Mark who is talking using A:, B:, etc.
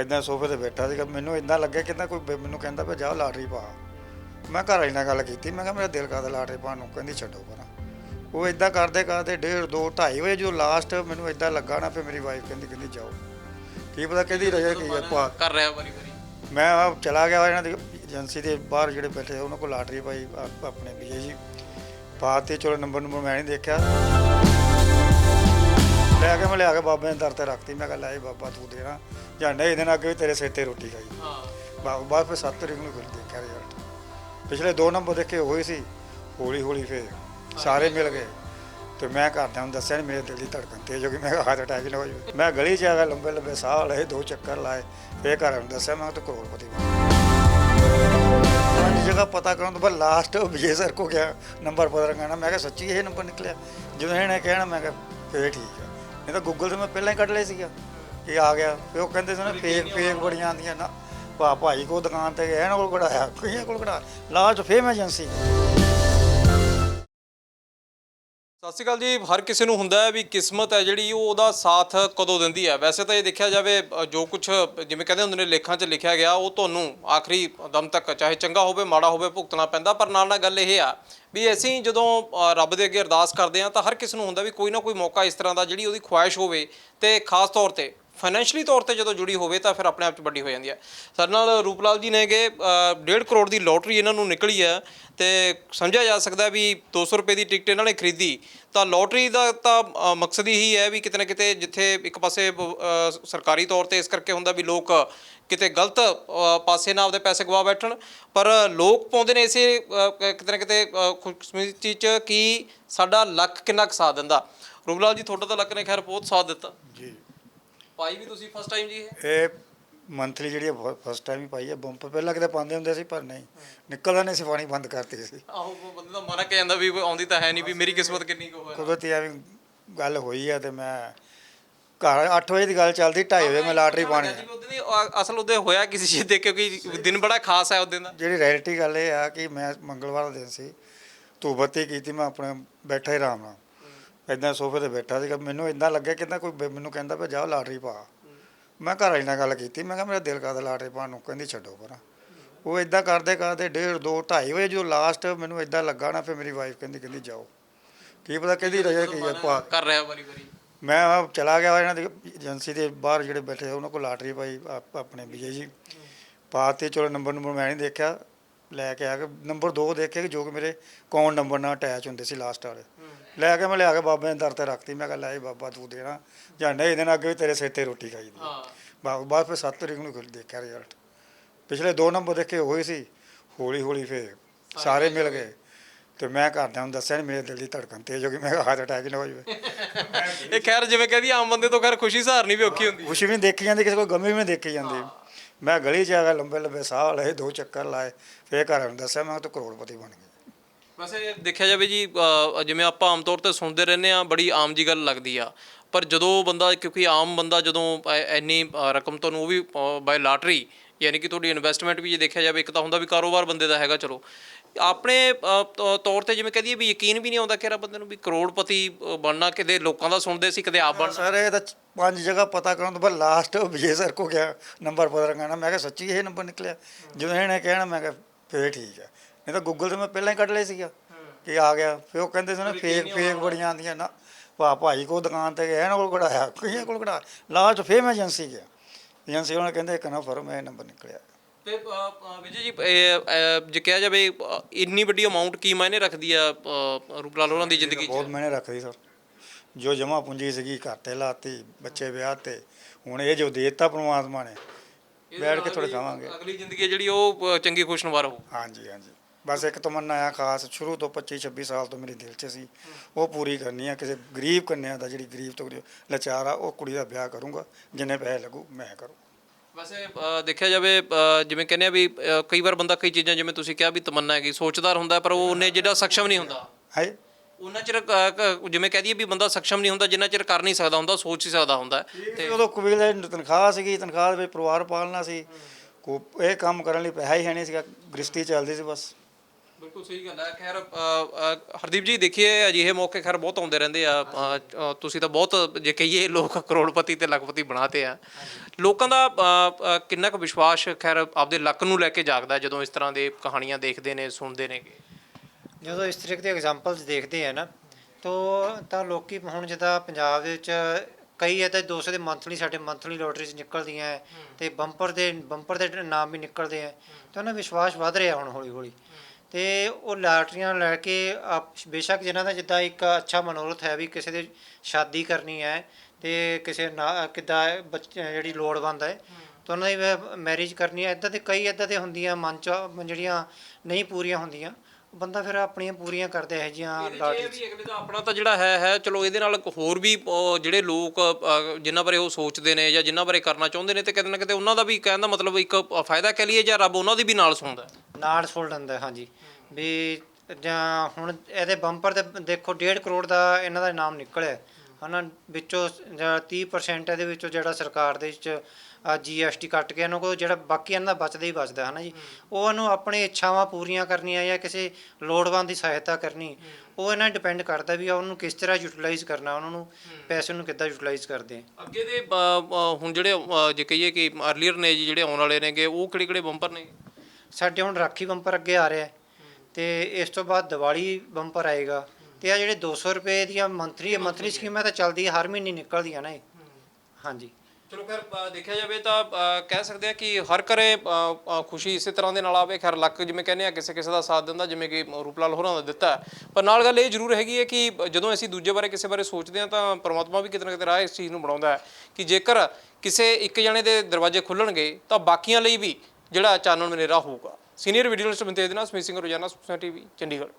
A: ਇਦਾਂ ਸੋਫੇ ਤੇ ਬੈਠਾ ਸੀਗਾ ਮੈਨੂੰ ਇਦਾਂ ਲੱਗਿਆ ਕਿਦਾਂ ਕੋਈ ਬ- ਮੈਨੂੰ ਕਹਿੰਦਾ ਵੀ ਜਾ ਲਾਟਰੀ ਪਾ। ਮੈਂ ਘਰ ਵਾਲੀ ਨਾਲ ਗੱਲ ਕੀਤੀ ਮੈਂ ਕਿਹਾ ਮੇਰਾ ਦਿਲ ਕਰਦਾ ਲਾਟਰੀ ਪਾਉਣ ਨੂੰ। ਕਹਿੰਦੀ ਛੱਡੋ ਪਰਾਂ। ਉਹ ਇਦਾਂ ਕਰਦੇ ਕਰਦੇ ਡੇਢ ਦੋ ਢਾਈ ਵਜੇ ਜਦੋਂ ਲਾਸਟ ਮੈਨੂੰ ਇਦਾਂ ਲੱਗਾ ਨਾ ਫਿਰ ਮੇਰੀ ਵਾਈਫ ਕਹਿੰਦੀ ਕਹਿੰਦੀ ਜਾਓ। ਕੀ ਪਤਾ ਕਹਿੰਦੀ ਰਹੇ ਕੀ ਹੈ ਪਾ
B: ਕਰ ਰਿਹਾ ਵਾਰੀ ਵਾਰੀ।
A: ਮੈਂ ਆ ਚਲਾ ਗਿਆ ਇਹਨਾਂ ਦੀ ਏਜੰਸੀ ਦੇ ਬਾਹਰ ਜਿਹੜੇ ਬੈਠੇ ਉਹਨਾਂ ਕੋਲ ਲਾਟਰੀ ਪਾਈ ਆ- ਆਪਣੇ ਵਿਜੇ ਜੀ ਪਾਤੇ ਚਲੋ ਨੰਬਰ ਨੰਬਰ ਮੈਂ ਨਹੀਂ ਦੇਖਿਆ। ਲੈ ਕੇ ਮੈਂ ਲਿਆ ਕੇ ਬਾਬੇ ਦੇ ਦਰ ਤੇ ਰੱਖਤੀ। ਮੈਂ ਕਿਹਾ ਲੈ ਬਾਬਾ ਤੂੰ ਦੇਣਾ। ਜਾਂ ਨਹੀਂ ਦੇਣਾ ਅੱਗੇ ਵੀ ਤੇਰੇ ਸਿਰ ਤੇ ਰੋਟੀ ਖਾਈ।
B: ਹਾਂ।
A: ਬਾਅਦ ਫਿਰ 7 ਤਰੀਕ ਨੂੰ ਫਿਰ ਦੇਖਿਆ ਰਿਜ਼ਲਟ ਪਿਛਲੇ ਦੋ ਨੰਬਰ ਦੇਖੇ ਹੋਏ ਸੀ। ਹੌਲੀ ਹੌਲੀ ਫਿਰ ਸਾਰੇ ਮਿਲ ਗਏ। ਤੇ ਮੈਂ ਘਰਦਿਆਂ ਨੂੰ ਦੱਸਿਆ ਨਹੀਂ ਮੇਰੇ ਦਿਲ ਦੀ ਧੜਕਣ ਤੇਜ਼ ਹੋ ਗਈ। ਮੈਂ ਕਿਹਾ ਹਾਰਟ ਅਟੈਕ ਨਾ ਹੋ ਜਾਵੇ ਮੈਂ ਗਲੀ 'ਚ ਆ ਗਿਆ ਲੰਬੇ ਲੰਬੇ ਸਾਹ ਲਏ ਦੋ ਚੱਕਰ ਲਾਏ। ਫਿਰ ਘਰਾਂ ਨੂੰ ਦੱਸਿਆ ਮੈਂ ਤਾਂ ਕਰੋੜਪਤੀ ਬਣ। ਪੰਜ ਜਗ੍ਹਾ ਪਤਾ ਕਰਨ ਤੋਂ ਬਾਅਦ ਲਾਸਟ ਵਿਜੇ ਸਰ ਕੋ ਗਿਆ ਨੰਬਰ ਪਤਾ ਕਰਨਾ ਮੈਂ ਕਿਹਾ ਸੱਚੀ ਇਹ ਨੰਬਰ ਨਿਕਲਿਆ? ਜਦੋਂ ਇਹਨੇ ਕਹਿਣਾ ਮੈਂ ਕਿਹਾ ਫੇਰ ਠੀਕ ਹੈ ਨਹੀਂ ਤਾਂ ਗੂਗਲ ਤੇ ਮੈਂ ਪਹਿਲਾਂ ਹੀ ਕੱਢ ਲਿਆ ਸੀਗਾ ਇਹ ਆ ਗਿਆ। ਫਿਰ ਉਹ ਕਹਿੰਦੇ ਸੀ ਨਾ ਫੇਕ ਫੇਕ ਬੜੀਆਂ ਆਉਂਦੀਆਂ ਨਾ। ਭਾ ਭਾਈ ਕੋ ਦੁਕਾਨ ਤੇ ਇਹਨਾਂ ਕੋਲ ਕਢਾਇਆ ਕਈਆਂ ਕੋਲ ਕਢਾ। ਲਾਸਟ ਫੇਰ ਮੈਂ ਏਜੰਸੀ
B: ਸਤਿ ਸ਼੍ਰੀ ਅਕਾਲ ਜੀ। ਹਰ ਕਿਸੇ ਨੂੰ ਹੁੰਦਾ ਹੈ ਵੀ ਕਿਸਮਤ ਹੈ ਜਿਹੜੀ ਉਹ ਉਹਦਾ ਸਾਥ ਕਦੋਂ ਦਿੰਦੀ ਹੈ। ਵੈਸੇ ਤਾਂ ਇਹ ਦੇਖਿਆ ਜਾਵੇ ਅ, ਜੋ ਕੁਝ ਜਿਵੇਂ ਕਹਿੰਦੇ ਹੁੰਦੇ ਨੇ ਲੇਖਾਂ 'ਚ ਲਿਖਿਆ ਗਿਆ ਉਹ ਤੁਹਾਨੂੰ ਆਖਰੀ ਦਮ ਤੱਕ ਚਾਹੇ ਚੰਗਾ ਹੋਵੇ ਮਾੜਾ ਹੋਵੇ ਭੁਗਤਣਾ ਪੈਂਦਾ। ਪਰ ਨਾਲ ਨਾਲ ਗੱਲ ਇਹ ਆ ਵੀ ਅਸੀਂ ਜਦੋਂ ਅ, ਰੱਬ ਦੇ ਅੱਗੇ ਅਰਦਾਸ ਕਰਦੇ ਹਾਂ ਤਾਂ ਹਰ ਕਿਸੇ ਨੂੰ ਹੁੰਦਾ ਵੀ ਕੋਈ ਨਾ ਕੋਈ ਮੌਕਾ ਇਸ ਤਰ੍ਹਾਂ ਦਾ ਜਿਹੜੀ ਉਹਦੀ ਖੁਆਇਸ਼ ਹੋਵੇ। ਤੇ ਖਾਸ ਤੌਰ ਤੇ ਫਾਈਨੈਂਸ਼ਲੀ ਤੌਰ ਤੇ ਜਦੋਂ ਜੁੜੀ ਹੋਵੇ ਤਾਂ ਫਿਰ ਆਪਣੇ ਆਪ 'ਚ ਵੱਡੀ ਹੋ ਜਾਂਦੀ ਹੈ। ਸਾਡੇ ਨਾਲ ਰੂਪਲਾਲ ਜੀ ਨੇਗੇ 1.5 ਕਰੋੜ ਦੀ ਲੋਟਰੀ ਇਹਨਾਂ ਨੂੰ ਨਿਕਲੀ ਹੈ ਤੇ ਸਮਝਿਆ ਜਾ ਸਕਦਾ ਵੀ 200 ਰੁਪਏ ਦੀ ਟਿਕਟ ਇਹਨਾਂ ਨੇ ਖਰੀਦੀ। ਤਾਂ ਲੋਟਰੀ ਦਾ ਤਾਂ ਮਕਸਦ ਹੀ ਹੈ ਵੀ ਕਿਤੇ ਨਾ ਕਿਤੇ ਜਿੱਥੇ ਇੱਕ ਪਾਸੇ ਸਰਕਾਰੀ ਤੌਰ ਤੇ ਇਸ ਕਰਕੇ ਹੁੰਦਾ ਵੀ ਲੋਕ ਕਿਤੇ ਗਲਤ ਪਾਸੇ ਨਾ ਆਪਦੇ ਪੈਸੇ ਗਵਾ ਬੈਠਣ। ਪਰ ਲੋਕ ਪਾਉਂਦੇ ਨੇ ਇਸੇ ਕਿਤੇ ਨਾ ਕਿਤੇ ਅ, ਖੁਸ਼ਕਿਸਮਤੀ ਚ ਕਿ ਸਾਡਾ ਲੱਕ ਕਿੰਨਾ ਕੁ ਸਾਥ ਦਿੰਦਾ। ਰੂਪਲਾਲ ਜੀ ਤੁਹਾਡਾ ਤਾਂ ਲੱਕ ਨੇ ਖੈਰ ਬਹੁਤ ਸਾਥ ਦਿੱਤਾ।
A: ਜੀ।
B: ਪਾਈ ਵੀ ਤੁਸੀਂ ਫਸਟ ਟਾਈਮ ਜੀ ਇਹ?
A: ਇਹ ਮੰਥਲੀ ਜਿਹੜੀ ਫਸਟ ਟਾਈਮ ਹੀ ਪਾਈ ਹੈ ਬੰਪ ਪਹਿਲਾਂ ਕਿਤੇ ਪਾਉਂਦੇ ਹੁੰਦੇ ਸੀ ਪਰ ਨਹੀਂ। ਨਿਕਲਦਾ ਨਹੀਂ ਸੀ ਪਾਣੀ ਬੰਦ ਕਰਤੀ ਸੀ।
B: ਆਹੋ ਉਹ ਬੰਦੇ ਦਾ ਮਨ ਕਹਿ ਜਾਂਦਾ ਵੀ ਆਉਂਦੀ ਤਾਂ ਹੈ ਨਹੀਂ ਵੀ ਮੇਰੀ ਕਿਸਮਤ ਕਿੰਨੀ ਕੁ ਹੋਇਆ
A: ਕੁਦਰਤੀ ਐਵੇਂ ਗੱਲ ਹੋਈ ਹੈ ਤੇ ਮੈਂ ਘਰ 8 ਵਜੇ ਦੀ ਗੱਲ ਚੱਲਦੀ 2:30 ਵਜੇ ਮੈਂ ਲਾਟਰੀ ਪਾਣੀ
B: ਉਹਦੇ ਅਸਲ ਉਹਦੇ ਹੋਇਆ ਕਿਸੇ ਚੀਜ਼ ਦੇ ਕਿਉਂਕਿ ਦਿਨ ਬੜਾ ਖਾਸ ਹੈ ਉਹਦੇ ਦਾ
A: ਜਿਹੜੀ ਰੈਲਿਟੀ ਗੱਲ ਇਹ ਆ ਕਿ ਮੈਂ ਮੰਗਲਵਾਰ ਦਾ ਦਿਨ ਸੀ ਧੂਪ ਬੱਤੀ ਕੀਤੀ ਮੈਂ ਆਪਣੇ ਬੈਠਾ ਹੀ ਆਰਾਮ ਨਾਲ। ਇਦਾਂ ਸੋਫੇ ਤੇ ਬੈਠਾ ਸੀਗਾ ਮੈਨੂੰ ਇਦਾਂ ਲੱਗਿਆ ਕਿਦਾਂ ਕੋਈ ਬ- ਮੈਨੂੰ ਕਹਿੰਦਾ ਵੀ ਜਾ ਲਾਟਰੀ ਪਾ। ਮੈਂ ਘਰ ਵਾਲੀ ਨਾਲ ਗੱਲ ਕੀਤੀ ਮੈਂ ਕਿਹਾ ਮੇਰਾ ਦਿਲ ਕਰਦਾ ਲਾਟਰੀ ਪਾਉਣ ਨੂੰ। ਕਹਿੰਦੀ ਛੱਡੋ ਪਰਾਂ। ਉਹ ਇਦਾਂ ਕਰਦੇ ਕਰਦੇ ਡੇਢ ਦੋ ਢਾਈ ਵਜੇ ਜਦੋਂ ਲਾਸਟ ਮੈਨੂੰ ਇਦਾਂ ਲੱਗਾ ਨਾ ਫਿਰ ਮੇਰੀ ਵਾਈਫ ਕਹਿੰਦੀ ਕਹਿੰਦੀ ਜਾਓ। ਕੀ ਪਤਾ ਕਹਿੰਦੀ ਰਹੇ ਕੀ ਪਾ
B: ਕਰ ਰਿਹਾ ਵਾਰੀ ਵਾਰੀ।
A: ਮੈਂ ਆ ਚਲਾ ਗਿਆ ਇਹਨਾਂ ਦੀ ਏਜੰਸੀ ਦੇ ਬਾਹਰ ਜਿਹੜੇ ਬੈਠੇ ਉਹਨਾਂ ਕੋਲ ਲਾਟਰੀ ਪਾਈ ਆ- ਆਪਣੇ ਵਿਜੇ ਜੀ। ਪਾਤੇ ਚਲੋ ਨੰਬਰ ਨੰਬਰ ਮੈਂ ਨਹੀਂ ਦੇਖਿਆ। ਲੈ ਕੇ ਆ ਕੇ ਨੰਬਰ 2 ਦੇਖਿਆ ਕਿ ਜੋ ਕਿ ਮੇਰੇ ਅਕਾਊਂਟ ਨੰਬਰ ਨਾਲ ਅਟੈਚ ਹੁੰਦੇ ਸੀ ਲਾਸਟ ਵਾਲੇ। ਲੈ ਕੇ ਮੈਂ ਲਿਆ ਕੇ ਬਾਬੇ ਦੇ ਦਰ ਤੇ ਰੱਖਤੀ। ਮੈਂ ਕਿਹਾ ਲੈ ਬਾਬਾ ਤੂੰ ਦੇਣਾ। ਜਾਂ ਨਹੀਂ ਦੇਣਾ ਅੱਗੇ ਵੀ ਤੇਰੇ ਸਿਰ ਤੇ ਰੋਟੀ ਖਾਈ ਦੀ
B: ਹਾਂ।
A: ਬਾ- ਬਾਅਦ ਫਿਰ 7 ਤਰੀਕ ਨੂੰ ਫਿਰ ਦੇਖਿਆ ਰਿਜ਼ਲਟ ਪਿਛਲੇ ਦੋ ਨੰਬਰ ਦੇਖੇ ਹੋਏ ਸੀ। ਹੌਲੀ ਹੌਲੀ ਫਿਰ ਸਾਰੇ ਮਿਲ ਗਏ। ਤੇ ਮੈਂ ਘਰਦਿਆਂ ਨੂੰ ਦੱਸਿਆ ਨਹੀਂ ਮੇਰੇ ਦਿਲ ਦੀ ਧੜਕਣ ਤੇਜ਼ ਹੋ ਗਈ। ਮੈਂ ਕਿਹਾ ਹਾਰਟ ਅਟੈਕ ਨਾ ਹੋ ਜਾਵੇ।
B: ਇਹ ਖੈਰ ਜਿਵੇਂ ਕਹਦੀ ਆਮ ਬੰਦੇ ਤੋਂ ਖੈਰ ਖੁਸ਼ੀ ਸਹਾਰਨੀ ਵੀ ਔਖੀ ਹੁੰਦੀ।
A: ਖੁਸ਼ੀ ਵੀ ਨਹੀਂ ਦੇਖੀ ਜਾਂਦੀ ਕਿਸੇ ਕੋਲ ਗਮੀ ਵੀ ਨਹੀਂ ਦੇਖੀ ਜਾਂਦੀ। ਮੈਂ ਗਲੀ 'ਚ ਆ ਗਿਆ ਲੰਬੇ ਲੰਬੇ ਸਾਹ ਲਏ ਦੋ ਚੱਕਰ ਲਾਏ ਫਿਰ ਘਰਾਂ ਨੂੰ ਦੱਸਿਆ ਮੈਂ ਤਾਂ ਕਰੋੜਪਤੀ ਬਣ ਗਿਆ
B: ਵੈਸੇ ਦੇਖਿਆ ਜਾਵੇ ਜੀ ਅ, ਜਿਵੇਂ ਆਪਾਂ ਆਮ ਤੌਰ ਤੇ ਸੁਣਦੇ ਰਹਿੰਦੇ ਆ ਬੜੀ ਆਮ ਜੀ ਗੱਲ ਲੱਗਦੀ ਆ। ਪਰ ਜਦੋਂ ਬੰਦਾ ਕਿਉਂਕਿ ਆਮ ਬੰਦਾ ਜਦੋਂ ਐ- ਇੰਨੀ ਅ, ਰਕਮ ਤੁਹਾਨੂੰ ਉਹ ਵੀ ਬਾਈ ਲਾਟਰੀ ਯਾਨੀ ਕਿ ਤੁਹਾਡੀ ਇਨਵੈਸਟਮੈਂਟ ਵੀ ਜੇ ਦੇਖਿਆ ਜਾਵੇ ਇੱਕ ਤਾਂ ਹੁੰਦਾ ਵੀ ਕਾਰੋਬਾਰ ਬੰਦੇ ਦਾ ਹੈਗਾ ਚਲੋ। ਆਪਣੇ ਤੌਰ ਤੇ ਜਿਵੇਂ ਕਹਦੀਏ ਵੀ ਯਕੀਨ ਵੀ ਨਹੀਂ ਆਉਂਦਾ ਕਿ ਬੰਦੇ ਨੂੰ ਵੀ ਕਰੋੜਪਤੀ ਬਣਨਾ ਕਿਤੇ ਲੋਕਾਂ ਦਾ ਸੁਣਦੇ ਸੀ ਕਦੇ ਆਪ ਬਣਨਾ।
A: ਸਰ ਇਹ ਤਾਂ ਪੰਜ ਜਗ੍ਹਾ ਪਤਾ ਕਰਨ ਤੋਂ ਬਾਅਦ ਲਾਸਟ ਵਿਜੇ ਸਰ ਕੋ ਗਿਆ ਨੰਬਰ ਪਤਾ ਕਰਨਾ ਮੈਂ ਕਿਹਾ ਸੱਚੀ ਇਹ ਨੰਬਰ ਨਿਕਲਿਆ? ਜਦੋਂ ਇਹਨੇ ਕਹਿਣਾ ਮੈਂ ਕਿਹਾ ਫੇਰ ਠੀਕ ਹੈ ਨਹੀਂ ਤਾਂ ਗੂਗਲ ਤੇ ਮੈਂ ਪਹਿਲਾਂ ਹੀ ਕੱਢ ਲਿਆ ਸੀਗਾ। ਕਿ ਆ ਗਿਆ। ਫਿਰ ਉਹ ਕਹਿੰਦੇ ਸੀ ਨਾ ਫੇਕ ਫੇਕ ਬੜੀਆਂ ਆਉਂਦੀਆਂ। ਨਾ ਭਾ ਭਾਈ ਕੋ ਦੁਕਾਨ ਤੇ ਗਿਆ ਇਹਨਾਂ ਕੋਲ ਕਢਾਇਆ ਕਈਆਂ ਕੋਲ ਕਢਾ। ਲਾਸਟ ਫੇਰ ਮੈਂ ਏਜੰਸੀ ਗਿਆ। ਏਜੰਸੀ ਵਾਲੇ ਕਹਿੰਦੇ ਇੱਕ ਨਾ ਫਰਮ ਇਹ ਨੰਬਰ ਨਿਕਲਿਆ।
B: ਤੇ ਵਿਜੇ ਜੀ ਜੇ ਕਿਹਾ ਜਾਵੇ ਇੰਨੀ ਵੱਡੀ ਅਮਾਉਂਟ ਕੀ ਮਾਇਨੇ ਰੱਖਦੀ ਆ ਰੂਪਲਾਲ ਹੋਰਾਂ ਦੀ ਜ਼ਿੰਦਗੀ 'ਚ?
A: ਬਹੁਤ ਮੈਨੇ ਰੱਖਦੀ ਸਰ ਜੋ ਜਮਾ ਪੂੰਜੀ ਸੀਗੀ ਘਰ ਤੇ ਲਾਤੀ ਬੱਚੇ ਵਿਆਹ ਤੇ ਹੁਣ ਇਹ ਜੋ ਦੇਤਾ ਪ੍ਰਮਾਤਮਾ ਨੇ ਬੈਠ ਕੇ ਥੋੜੇ ਖਾਵਾਂਗੇ।
B: ਅਗਲੀ ਜ਼ਿੰਦਗੀ ਜਿਹੜੀ ਉਹ ਚੰਗੀ ਖੁਸ਼ਨਵਾਰ ਹੋ
A: ਹਾਂਜੀ ਹਾਂਜੀ। ਬਸ ਇੱਕ ਤਮੰਨਾ ਆ ਖਾਸ ਸ਼ੁਰੂ ਤੋਂ 25 26 ਸਾਲ ਤੋਂ ਮੇਰੇ ਦਿਲ 'ਚ ਸੀ। ਉਹ ਪੂਰੀ ਕਰਨੀ ਆ ਕਿਸੇ ਗਰੀਬ ਕੰਨਿਆ ਦਾ ਜਿਹੜੀ ਗਰੀਬ ਤੋਂ ਲਾਚਾਰ ਆ ਉਹ ਕੁੜੀ ਦਾ ਵਿਆਹ ਕਰੂੰਗਾ ਜਿੰਨੇ ਪੈਸੇ ਲੱਗੂ ਮੈਂ ਕਰੂੰ।
B: ਵੈਸੇ ਦੇਖਿਆ ਜਾਵੇ ਜਿਵੇਂ ਕਹਿੰਦੇ ਆ ਵੀ ਕਈ ਵਾਰ ਬੰਦਾ ਕਈ ਚੀਜ਼ਾਂ ਜਿਵੇਂ ਤੁਸੀਂ ਕਿਹਾ ਵੀ ਤਮੰਨਾ ਹੈਗੀ ਸੋਚਦਾਰ ਹੁੰਦਾ ਪਰ ਉਹ ਉਹਨੇ ਜਿਹੜਾ ਸક્ષਮ ਨਹੀਂ ਹੁੰਦਾ।
A: ਹੈ?
B: ਉਹਨਾਂ ਚਿਰ ਜਿਵੇਂ ਕਹਿ ਦਈਏ ਵੀ ਬੰਦਾ ਸક્ષਮ ਨਹੀਂ ਹੁੰਦਾ ਜਿੰਨਾ ਚਿਰ ਕਰ ਨਹੀਂ ਸਕਦਾ ਹੁੰਦਾ ਸੋਚ ਹੀ ਸਕਦਾ ਹੁੰਦਾ।
A: ਤੇ ਉਦੋਂ ਕਬੀਲੇ ਦੀ ਤਨਖਾਹ ਸੀਗੀ ਤਨਖਾਹ ਦੇ ਪਰਿਵਾਰ ਪਾਲਣਾ ਸੀ ਕੋ ਇਹ ਕੰਮ ਕਰਨ ਲਈ ਪੈਸਾ ਹੀ ਹੈ ਨਹੀਂ ਸੀਗਾ ਗ੍ਰਿਸ਼ਤੀ ਚੱਲਦੀ ਸੀ ਬਸ।
B: ਬਿਲਕੁਲ ਸਹੀ ਗੱਲ ਹੈ ਖੈਰ ਹਰਦੀਪ ਜੀ, ਦੇਖੀਏ, ਅਜਿਹੇ ਮੌਕੇ ਖੈਰ ਬਹੁਤ ਆਉਂਦੇ ਰਹਿੰਦੇ ਆ। ਤੁਸੀਂ ਤਾਂ ਬਹੁਤ, ਜੇ ਕਹੀਏ, ਲੋਕ ਕਰੋੜਪਤੀ ਤੇ ਲੱਖਪਤੀ ਬਣਾਤੇ ਆ। ਲੋਕਾਂ ਦਾ ਕਿੰਨਾ ਕੁ ਵਿਸ਼ਵਾਸ ਖੈਰ ਆਪਦੇ ਲੱਕ ਨੂੰ ਲੈ ਕੇ ਜਾਗਦਾ ਜਦੋਂ ਇਸ ਤਰ੍ਹਾਂ ਦੇ ਕਹਾਣੀਆਂ ਦੇਖਦੇ ਨੇ, ਸੁਣਦੇ ਨੇ
C: ਜਦੋਂ ਇਸ ਤਰੀਕੇ ਦੇ ਐਗਜ਼ਾਮਪਲਸ ਦੇਖਦੇ ਆ ਨਾ, ਤੋ ਤਾਂ ਲੋਕੀ ਹੁਣ ਜਿੱਦਾਂ ਪੰਜਾਬ ਦੇ ਵਿੱਚ ਕਈ ਹੈ ਤਾਂ 200 ਦੇ ਮੰਥਲੀ ਸਾਡੇ ਮੰਥਲੀ ਲੋਟਰੀ 'ਚ ਨਿਕਲਦੀਆਂ ਹੈ ਤੇ ਬੰਪਰ ਦੇ ਬੰਪਰ ਦੇ ਨਾਮ ਵੀ ਨਿਕਲਦੇ ਆ ਤੇ ਉਹਨਾਂ ਦਾ ਵਿਸ਼ਵਾਸ ਵਧ ਰਿਹਾ ਹੁਣ ਹੌਲੀ ਹੌਲੀ ਤੇ ਉਹ ਲਾਟਰੀਆਂ ਲੈ ਕੇ ਆਪ- ਬੇਸ਼ੱਕ ਜਿਨ੍ਹਾਂ ਦਾ ਜਿੱਦਾਂ ਇੱਕ ਅੱਛਾ ਮਨੋਰਥ ਹੈ ਵੀ ਕਿਸੇ ਦੇ ਸ਼ਾਦੀ ਕਰਨੀ ਹੈ ਤੇ ਕਿਸੇ ਨਾ ਕਿੱਦਾਂ ਬੱਚੇ ਜਿਹੜੀ ਲੋੜਵੰਦ ਹੈ ਤਾਂ ਉਹਨਾਂ ਦੀ ਮੈਰਿਜ ਕਰਨੀ ਹੈ ਇਦਾਂ ਦੇ ਕਈ ਇਦਾਂ ਦੇ ਹੁੰਦੀਆਂ ਮਨ ਚ ਜਿਹੜੀਆਂ ਨਹੀਂ ਪੂਰੀਆਂ ਹੁੰਦੀਆਂ ਬੰਦਾ ਫਿਰ ਆਪਣੀਆਂ ਪੂਰੀਆਂ ਕਰਦੇ ਇਹ ਜੀਆਂ ਲਾਟਰੀ
B: ਵੀ ਅਗਲੇ ਦਾ ਆਪਣਾ ਤਾਂ ਜਿਹੜਾ ਹੈ ਹੈ ਚਲੋ ਇਹਦੇ ਨਾਲ ਹੋਰ ਵੀ ਜਿਹੜੇ ਲੋਕ ਜਿਨ੍ਹਾਂ ਬਾਰੇ ਉਹ ਸੋਚਦੇ ਨੇ ਜਾਂ ਜਿਨ੍ਹਾਂ ਬਾਰੇ ਕਰਨਾ ਚਾਹੁੰਦੇ ਨੇ ਤੇ ਕਿਤੇ ਨਾ ਕਿਤੇ ਉਹਨਾਂ ਦਾ ਵੀ ਕਹਿਣ ਦਾ ਮਤਲਬ ਇੱਕ ਫਾਇਦਾ ਕਹਿ ਲਈਏ ਜਾਂ ਰੱਬ ਉਹਨਾਂ ਦੀ ਵੀ ਨਾਲ ਸੁਣਦਾ ਹੈ।
C: ਨਾਲ ਫੁੱਲ ਹੁੰਦਾ ਹਾਂਜੀ। ਵੀ ਜਾਂ ਹੁਣ ਇਹਦੇ ਬੰਪਰ ਤੇ ਦੇਖੋ 1.5 ਕਰੋੜ ਦਾ ਇਹਨਾਂ ਦਾ ਇਨਾਮ ਨਿਕਲਿਆ। ਹਨਾ ਵਿੱਚੋਂ ਜਿਹੜਾ 30% ਇਹਦੇ ਵਿੱਚੋਂ ਜਿਹੜਾ ਸਰਕਾਰ ਦੇ ਵਿੱਚ ਜੀਐਸਟੀ ਕੱਟ ਕੇ ਇਹਨਾਂ ਕੋਲ ਜਿਹੜਾ ਬਾਕੀ ਇਹਨਾਂ ਦਾ ਬਚਦਾ ਹੀ ਬਚਦਾ ਹਨਾ ਜੀ। ਉਹ ਇਹਨੂੰ ਆਪਣੀ ਇੱਛਾਵਾਂ ਪੂਰੀਆਂ ਕਰਨੀਆਂ ਜਾਂ ਕਿਸੇ ਲੋੜਵੰਦ ਦੀ ਸਹਾਇਤਾ ਕਰਨੀ ਉਹ ਇਹਨਾਂ ਡਿਪੈਂਡ ਕਰਦਾ ਵੀ ਉਹਨੂੰ ਕਿਸ ਤਰ੍ਹਾਂ ਯੂਟਿਲਾਈਜ਼ ਕਰਨਾ ਉਹਨਾਂ ਨੂੰ ਪੈਸੇ ਨੂੰ ਕਿੱਦਾਂ ਯੂਟਿਲਾਈਜ਼ ਕਰਦੇ
B: ਅੱਗੇ ਦੇ ਹੁਣ ਜਿਹੜੇ ਜੇ ਕਹੀਏ ਕਿ ਅਰਲੀਅਰ ਨੇ ਜਿਹੜੇ ਆਉਣ ਵਾਲੇ ਨੇਗੇ ਉਹ ਕਿਹੜੇ ਕਿਹੜੇ ਬੰਪਰ ਨੇ?
C: ਸਾਡੇ ਹੁਣ ਰਾਖੀ ਬੰਪਰ ਅੱਗੇ ਆ ਰਿਹਾ ਹੈ ਤੇ ਇਸ ਤੋਂ ਬਾਅਦ ਦੀਵਾਲੀ ਬੰਪਰ ਆਏਗਾ ਤੇ ਆ ਜਿਹੜੇ 200 ਰੁਪਏ ਦੀਆਂ ਮੰਥਲੀ ਮੰਥਲੀ ਸਕੀਮਾਂ ਤਾਂ ਚੱਲਦੀ ਹਰ ਮਹੀਨੇ ਨਿਕਲਦੀਆਂ ਨਾ ਇਹ। ਹਾਂਜੀ।
B: ਚਲੋ ਖੈਰ ਦੇਖਿਆ ਜਾਵੇ ਤਾਂ ਕਹਿ ਸਕਦੇ ਆ ਕਿ ਹਰ ਘਰੇ ਖੁਸ਼ੀ ਇਸੇ ਤਰ੍ਹਾਂ ਦੇ ਨਾਲ ਆਵੇ। ਖੈਰ ਲੱਕ ਜਿਵੇਂ ਕਹਿੰਦੇ ਆ ਕਿਸੇ ਕਿਸੇ ਦਾ ਸਾਥ ਦਿੰਦਾ ਜਿਵੇਂ ਕਿ ਰੂਪਲਾਲ ਹੋਰਾਂ ਦਾ ਦਿੱਤਾ। ਪਰ ਨਾਲ ਗੱਲ ਇਹ ਜ਼ਰੂਰ ਹੈਗੀ ਹੈ ਕਿ ਜਦੋਂ ਅਸੀਂ ਦੂਜੇ ਬਾਰੇ ਕਿਸੇ ਬਾਰੇ ਸੋਚਦੇ ਹਾਂ ਤਾਂ ਪ੍ਰਮਾਤਮਾ ਵੀ ਕਿਤੇ ਨਾ ਕਿਤੇ ਰਾਹ ਇਸ ਚੀਜ਼ ਨੂੰ ਬਣਾਉਂਦਾ ਹੈ ਕਿ ਜੇਕਰ ਕਿਸੇ ਇੱਕ ਜਣੇ ਦੇ ਦਰਵਾਜ਼ੇ ਖੁੱਲਣਗੇ ਤਾਂ ਬਾਕੀਆਂ ਲਈ ਵੀ ਜਿਹੜਾ ਚਾਨਣ ਮਨੇਰਾ ਹੋਊਗਾ। ਸੀਨੀਅਰ ਵੀਡੀਓ ਜਰਨਲਿਸਟ ਬੰਤੇਜ ਦੇ ਨਾਲ ਸਮੀਤ ਸਿੰਘ ਰੋਜ਼ਾਨਾ ਸੁਖਨਾ ਟੀਵੀ ਚੰਡੀਗੜ੍ਹ।